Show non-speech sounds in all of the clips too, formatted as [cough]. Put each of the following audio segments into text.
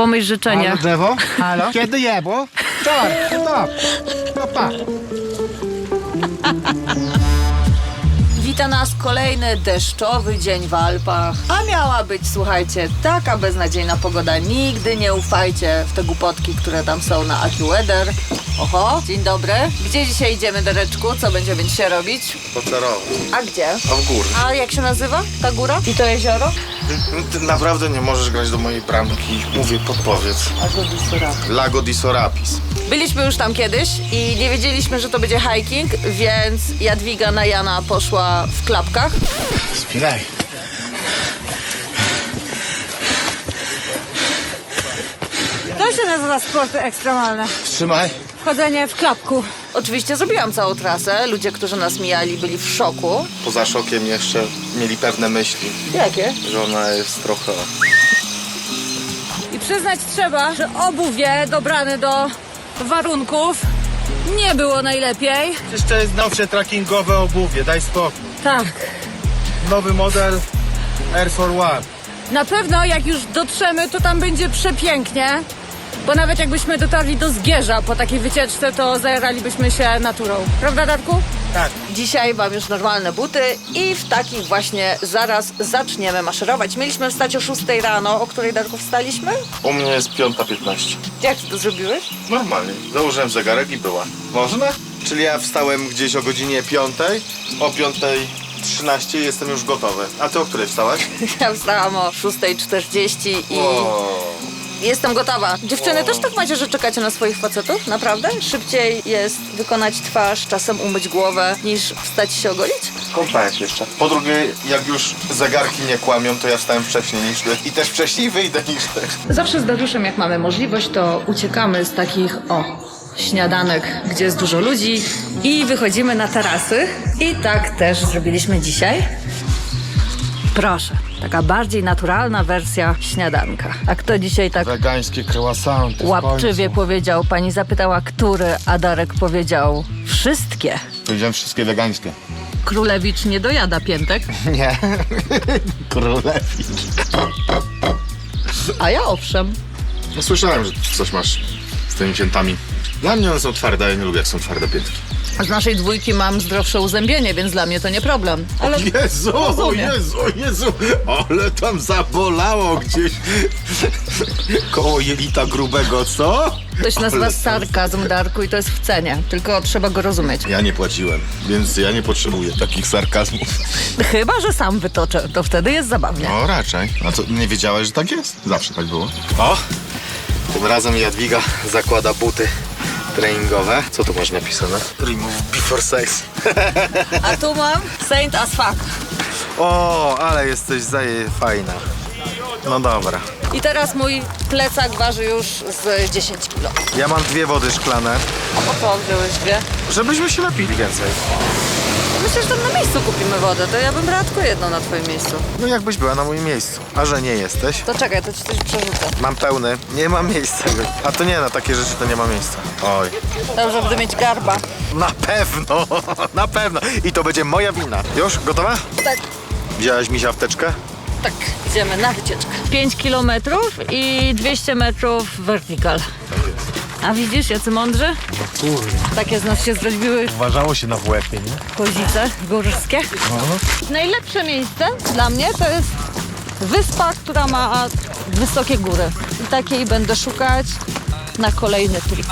Pomyśl życzenie. Halo drzewo? Halo? Kiedy jebło? Wczoraj. To. No pa. Wita nas kolejny deszczowy dzień w Alpach. A miała być, słuchajcie, taka beznadziejna pogoda. Nigdy nie ufajcie w te głupotki, które tam są na AccuWeather. Oho, dzień dobry. Gdzie dzisiaj idziemy, Dereczku? Co będziemy dzisiaj robić? Spacerować. A gdzie? A w górę. A jak się nazywa ta góra? I to jezioro? Ty naprawdę nie możesz grać do mojej bramki. Mówię, podpowiedz. Lago di Sorapis. Byliśmy już tam kiedyś i nie wiedzieliśmy, że to będzie hiking, więc Jadwiga na Jana poszła w klapkach. Spiraj. To się nazywa sporty ekstremalne. Trzymaj. Wchodzenie w klapku. Oczywiście zrobiłam całą trasę. Ludzie, którzy nas mijali, byli w szoku. Poza szokiem jeszcze mieli pewne myśli, Jakie? że ona jest trochę... I przyznać trzeba, że obuwie dobrane do warunków nie było najlepiej. Jeszcze jest nowsze trackingowe obuwie, daj spokój. Tak. Nowy model Air for One. Na pewno jak już dotrzemy, to tam będzie przepięknie. Bo nawet jakbyśmy dotarli do Zgierza po takiej wycieczce, to zajaralibyśmy się naturą. Prawda, Darku? Tak. Dzisiaj mam już normalne buty i w takich właśnie zaraz zaczniemy maszerować. Mieliśmy wstać o 6 rano, o której Darku wstaliśmy? U mnie jest 5.15. Jak ty to zrobiłeś? Normalnie. Założyłem zegarek i była. Można? Czyli ja wstałem gdzieś o godzinie 5, o 5.13 jestem już gotowy. A ty o której wstałaś? [laughs] Ja wstałam o 6.40 i O, jestem gotowa. Dziewczyny, też tak macie, że czekacie na swoich facetów? Naprawdę? Szybciej jest wykonać twarz, czasem umyć głowę, niż wstać i się ogolić? kąpałeś jeszcze. Po drugie, jak już zegarki nie kłamią, to ja wstałem wcześniej niż ty. I też wcześniej wyjdę niż ty. Zawsze z Dariuszem, jak mamy możliwość, to uciekamy z takich, o, śniadanek, gdzie jest dużo ludzi i wychodzimy na tarasy. I tak też zrobiliśmy dzisiaj. Proszę, taka bardziej naturalna wersja śniadanka. A kto dzisiaj tak Wegańskie croissanty. w łapczywie końcu. powiedział? Pani zapytała, który, a Darek powiedział wszystkie. Powiedziałem wszystkie wegańskie. Królewicz nie dojada piętek, [laughs] Nie. Królewicz. a ja owszem. No, słyszałem, że coś masz z tymi piętami. Dla mnie one są twarde, a ja nie lubię jak są twarde piętki. Z naszej dwójki mam zdrowsze uzębienie, więc dla mnie to nie problem. Ale Jezu, Rozumiem. Jezu, Jezu, ale tam zabolało gdzieś koło jelita grubego, co? To się nazywa Ale- sarkazm, Darku, i to jest w cenie. Tylko trzeba go rozumieć. Ja nie płaciłem, więc ja nie potrzebuję takich sarkazmów. Chyba, że sam wytoczę, to wtedy jest zabawnie. No raczej. A co, nie wiedziałeś, że tak jest? Zawsze tak było. O, tym razem Jadwiga zakłada buty treningowe. Co tu masz napisane? Remove before sex. A tu mam Saint as fuck. O, ale jesteś zaje fajna. No dobra. I teraz mój plecak waży już z 10 kilo. Ja mam dwie wody szklane, O co wziąłeś dwie? żebyśmy się napili więcej. Myślę, że tam na miejscu kupimy wodę, to ja bym brała tylko jedną na twoim miejscu. No jakbyś była na moim miejscu. A że nie jesteś? To czekaj, to ci coś przerzucę. Mam pełny. Nie ma miejsca. A to nie, na takie rzeczy to nie ma miejsca. Oj. Dobrze, będę mieć garba. Na pewno, [laughs] na pewno. I to będzie moja wina. Już? Gotowa? Tak, Wzięłaś mi siawteczkę? tak, idziemy na wycieczkę. 5 kilometrów i 200 metrów vertical. A widzisz, jacy mądrzy? Takie z nas się zrobiły Uważało się na WF-ie, nie? kozice górskie. Najlepsze miejsce dla mnie to jest wyspa, która ma wysokie góry. I takiej będę szukać na kolejny trip.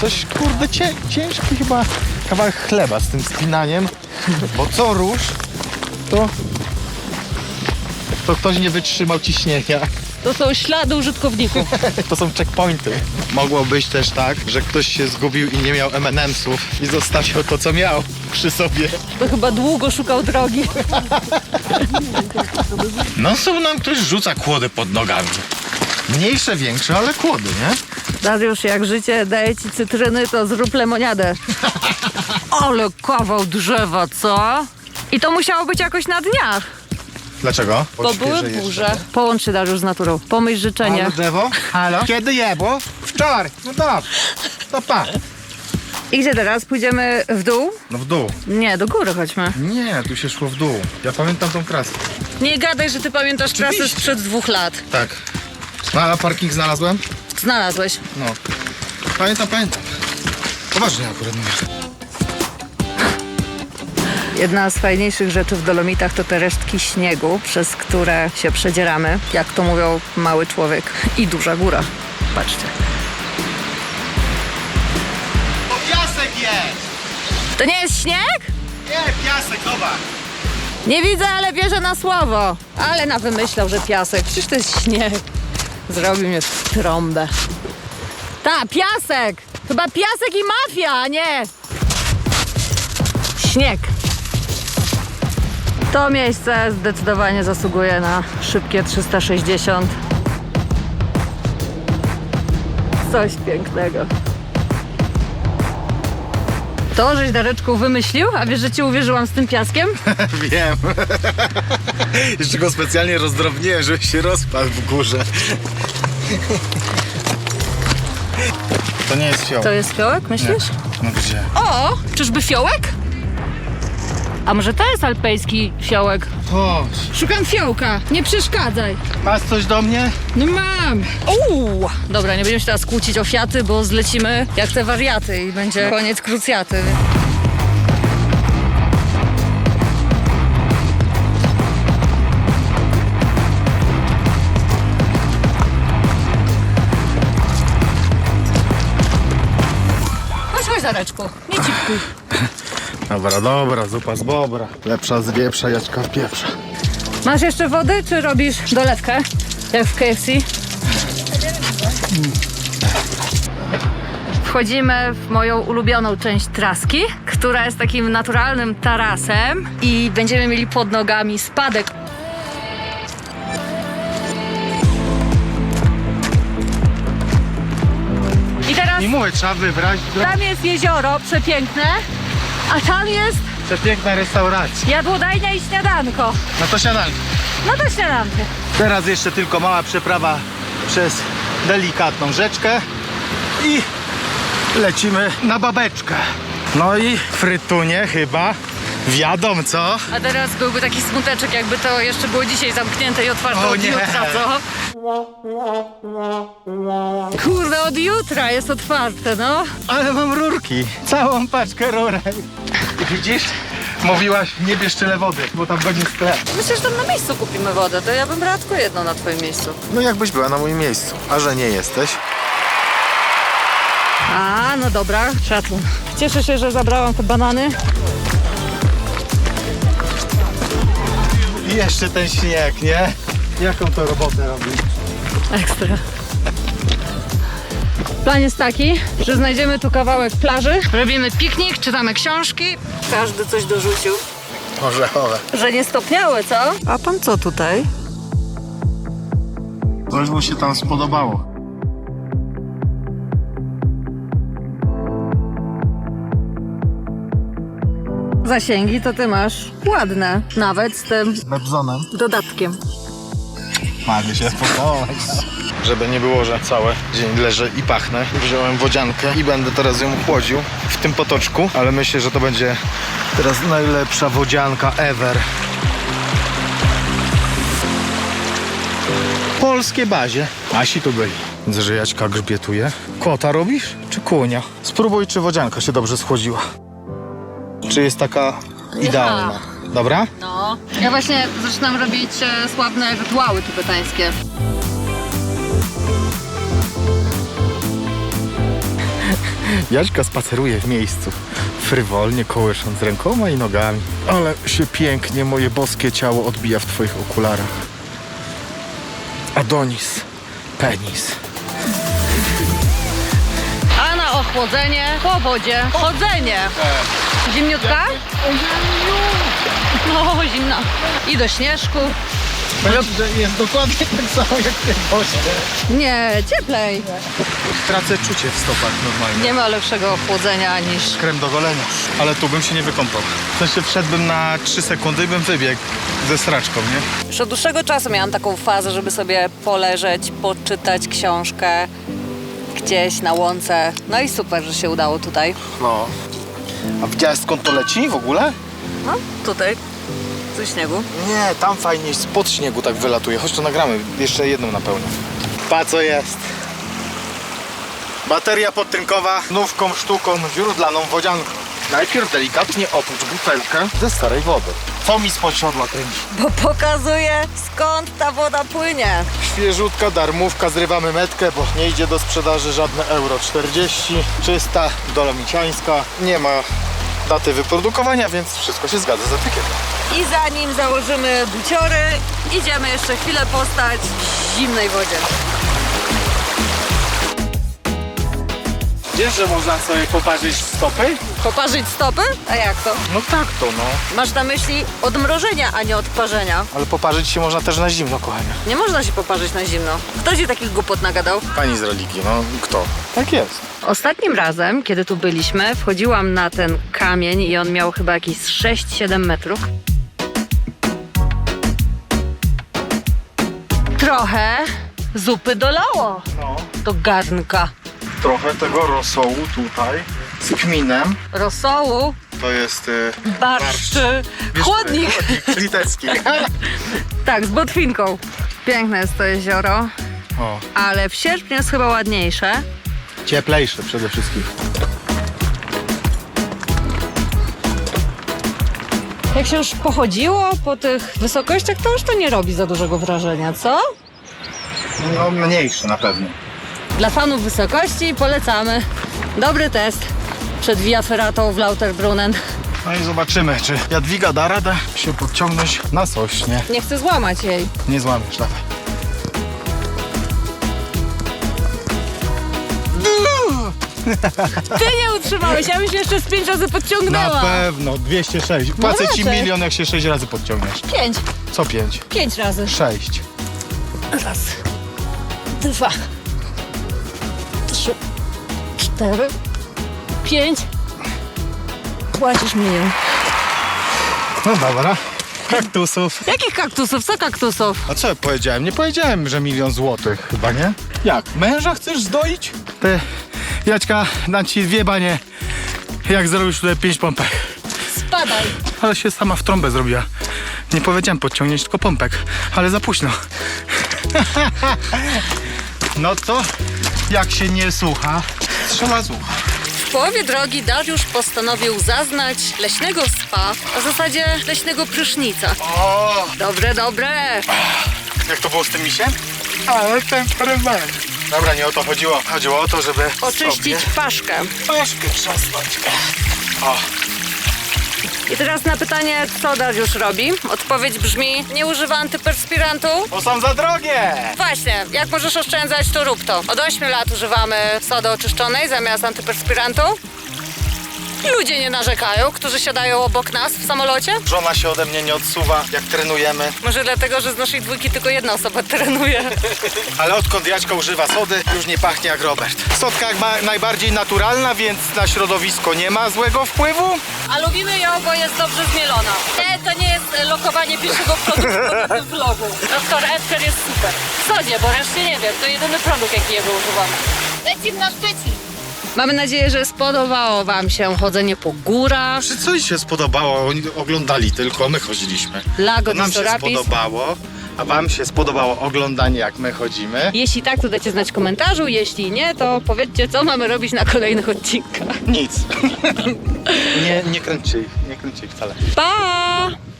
Coś kurde cię, ciężki chyba kawałek chleba z tym spinaniem, bo co rusz, to, to ktoś nie wytrzymał ciśnienia. To są ślady użytkowników. [laughs] To są checkpointy. Mogło być też tak, że ktoś się zgubił i nie miał M&M'sów i zostawił to, co miał przy sobie. To chyba długo szukał drogi. No są nam ktoś rzuca kłody pod nogami. Mniejsze, większe, ale kłody, nie? Dariusz, jak życie daje ci cytryny, to zrób lemoniadę. [laughs] Ale kawał drzewa, co? I to musiało być jakoś na dniach, Dlaczego? bo były burze. Połącz się, Dariusz, z naturą. Pomyśl życzenie. Halo drzewo? Halo? Kiedy jebło? Wczoraj. No dobrze. To pa. I gdzie teraz? Pójdziemy w dół? No w dół. Nie, do góry chodźmy. Nie, tu się szło w dół. Ja pamiętam tą trasę. Nie gadaj, że ty pamiętasz trasę Oczywiście. sprzed dwóch lat. Tak. No a parking znalazłem? Znalazłeś. No. Pamiętam, pamiętam. Poważnie akurat mówię. Jedna z fajniejszych rzeczy w Dolomitach to te resztki śniegu, przez które się przedzieramy. Jak to mówią, mały człowiek i duża góra. Patrzcie. Piasek jest! To nie jest śnieg? Nie, piasek, zobacz. Nie widzę, ale wierzę na słowo. Ale na wymyślał, że piasek. Przecież to jest śnieg. Zrobił mnie w trąbę. Ta, piasek! Chyba piasek i mafia, a nie śnieg. To miejsce zdecydowanie zasługuje na szybkie 360. Coś pięknego. To, żeś Dareczku wymyślił, a wiesz, że ci uwierzyłam z tym piaskiem? [laughs] Wiem. [laughs] Jeszcze go specjalnie rozdrobniłem, żeby się rozpadł w górze. [laughs] To nie jest fioł. To jest fiołek, myślisz? No gdzie? O, czyżby fiołek? A może to jest alpejski fiołek? Chodź. Szukam fiołka, nie przeszkadzaj. Masz coś do mnie? No mam. Uuu! Dobra, nie będziemy się teraz kłócić o fiaty, bo zlecimy jak te wariaty i będzie koniec krucjaty. Chodź, chodź, Zareczku, nie cipkuj. Dobra, dobra, zupa z bobra. Lepsza z wieprza, jaćka w pieprza. Masz jeszcze wody, czy robisz dolewkę? Jak w KFC? Wchodzimy w moją ulubioną część traski, która jest takim naturalnym tarasem i będziemy mieli pod nogami spadek. I teraz I mówię, trzeba wybrać tam jest jezioro przepiękne, a tam jest Przepiękna restauracja. jadłodajnia i śniadanko. No to siadaj. No to śniadanko. Teraz jeszcze tylko mała przeprawa przez delikatną rzeczkę i lecimy na babeczkę. No i frytunie chyba wiadomo co. A teraz byłby taki smuteczek, jakby to jeszcze było dzisiaj zamknięte i otwarte O od nie. jutra, co? Kurde, od jutra jest otwarte, no. Ale mam rurki, całą paczkę rurek. Widzisz? Mówiłaś, nie bierz tyle wody, bo tam będzie sklep. Myślę, że tam na miejscu kupimy wodę, to ja bym brała tylko jedną na twoim miejscu. No jakbyś była na moim miejscu, a że nie jesteś. A, no dobra, szacun. Cieszę się, że zabrałam te banany. I jeszcze ten śnieg, nie? Jaką to robotę robi? Ekstra. Plan jest taki, że znajdziemy tu kawałek plaży, robimy piknik, czytamy książki. Każdy coś dorzucił. Orzechowe. Że nie stopniałe, co? A pan co tutaj? Coś mu się tam spodobało. Zasięgi to ty masz ładne, nawet z tym Lepzonem. dodatkiem. Mogę się spodować. Żeby nie było, że cały dzień leżę i pachnę, wziąłem wodziankę i będę teraz ją chłodził w tym potoczku, ale myślę, że to będzie teraz najlepsza wodzianka ever. Polskie bazie. Asi tu byli. Widzę, że Jaćka grzbietuje. Kota robisz? Czy kunia? Spróbuj, czy wodzianka się dobrze schłodziła. Czy jest taka idealna. Dobra? No. Ja właśnie zaczynam robić e, sławne rytuały tybetańskie. Jaćka spaceruje w miejscu, frywolnie kołysząc rękoma i nogami. Ale się pięknie moje boskie ciało odbija w twoich okularach. Adonis, penis. A na ochłodzenie po wodzie chodzenie. Zimniutka? No, zimna. I do śnieżku. Powiem ci, że jest dokładnie tak samo jak w tym bosie. Nie, cieplej. Tracę czucie w stopach normalnie. Nie ma lepszego ochłodzenia niż... Krem do golenia. Ale tu bym się nie wykąpał. W sensie wszedłbym na 3 sekundy i bym wybiegł ze straczką, nie? Już od dłuższego czasu miałam taką fazę, żeby sobie poleżeć, poczytać książkę gdzieś na łące. No i super, że się udało tutaj. No. A widziałeś skąd to leci w ogóle? No, tutaj. Ze śniegu. Nie, tam fajnie spod śniegu tak wylatuje. Chodź to nagramy. Jeszcze jedną napełnię. Pa co jest. Bateria podtynkowa nówką sztuką źródlaną wodzianką. Najpierw delikatnie oprócz butelkę ze starej wody. Co mi spod siodła kręci? Bo pokazuje skąd ta woda płynie. Świeżutka, darmówka, zrywamy metkę, bo nie idzie do sprzedaży żadne euro 40. Czysta, dolomiciańska. Nie ma daty wyprodukowania, więc wszystko się zgadza z etykietą. I zanim założymy buciory, idziemy jeszcze chwilę postać w zimnej wodzie. Wiesz, że można sobie poparzyć stopy? Poparzyć stopy? A jak to? No tak to no. Masz na myśli odmrożenia, a nie odparzenia. Ale poparzyć się można też na zimno, kochanie. Nie można się poparzyć na zimno. Kto ci takich głupot nagadał? Pani z religii, no kto? Tak jest. Ostatnim razem, kiedy tu byliśmy, wchodziłam na ten kamień i on miał chyba jakieś 6-7 metrów. Trochę zupy dolało No. do garnka. Trochę tego rosołu tutaj z kminem. Rosołu, To jest y, barszcz, wiesz, chłodnik. chłodnik litewski. [laughs] Tak, z botwinką. Piękne jest to jezioro, o, ale w sierpniu jest chyba ładniejsze. cieplejsze przede wszystkim. Jak się już pochodziło po tych wysokościach, to już to nie robi za dużego wrażenia, co? No mniejsze na pewno. Dla fanów wysokości polecamy. Dobry test przed Via Ferratą w Lauterbrunnen. No i zobaczymy, czy Jadwiga da radę się podciągnąć na sośnie. Nie chcę złamać jej. Nie złamiesz, dawaj. [laughs] Ty nie utrzymałeś, ja bym się jeszcze z pięć razy podciągnęła. Na pewno, 206. Płacę ci raczej. milion, jak się 6 razy podciągniesz. Pięć. Co 5? Pięć razy. 6. Raz. Dwa. Cztery. Pięć. Płacisz milion. No dobra. Kaktusów. Jakich kaktusów? Co kaktusów? A co ja powiedziałem? Nie powiedziałem, że milion złotych chyba, nie? Jak? Męża chcesz zdoić? Ty, Jaćka, dam ci dwie banie, jak zrobisz tutaj pięć pompek. Spadaj. Ale się sama w trąbę zrobiła. Nie powiedziałem podciągnięć, tylko pompek, ale za późno. [laughs] No to, jak się nie słucha, trzeba słuchać. W połowie drogi Dariusz postanowił zaznać leśnego spa, a w zasadzie leśnego prysznica. O, Dobre, dobre. jak to było z tym misiem? Ale temperament. Dobra, nie o to chodziło. Chodziło o to, żeby Oczyścić paszkę. sobie paszkę trzasnąć. O, I teraz na pytanie, co Dariusz robi? Odpowiedź brzmi, nie używa antyperspirantu. bo są za drogie. Właśnie, jak możesz oszczędzać, to rób to. Od 8 lat używamy sody oczyszczonej zamiast antyperspirantu. Ludzie nie narzekają, którzy siadają obok nas w samolocie. Żona się ode mnie nie odsuwa, jak trenujemy. Może dlatego, że z naszej dwójki tylko jedna osoba trenuje. [laughs] Ale odkąd Jaćka używa sody, już nie pachnie jak Robert. Sodka ma najbardziej naturalna, więc na środowisko nie ma złego wpływu. A lubimy ją, bo jest dobrze zmielona. Nie, to nie jest e, lokowanie pierwszego produktu w [laughs] tym vlogu. Doktor Edgar jest super. W sodzie, bo reszcie nie wiem. To jedyny produkt, jaki jego używamy. Lecim na Szczecin. Mamy nadzieję, że spodobało Wam się chodzenie po górach. Czy coś się spodobało? Oni oglądali tylko, my chodziliśmy. Lago To nam się spodobało, a wam się spodobało oglądanie, jak my chodzimy? Jeśli tak, to dajcie znać w komentarzu. Jeśli nie, to powiedzcie, co mamy robić na kolejnych odcinkach. Nic. [laughs] nie, nie kręćcie ich, nie kręćcie ich wcale. Pa!